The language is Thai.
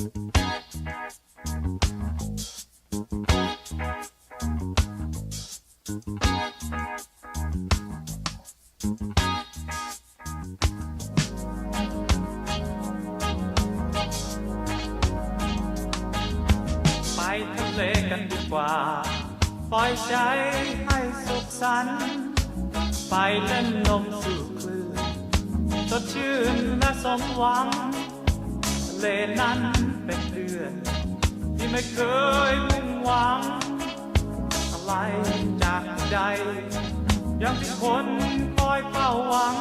ไปทะเลกันดีกว่า ปล่อยใจให้สุขสันต์ไปเล่นลมสู่คลื่นสดชื่นและสมหวัง เลนั้นเป็นเดือนที่ไม่เคยมุ่งหวัง อะไรจากใจยังที่คนคอยเฝ้าหวัง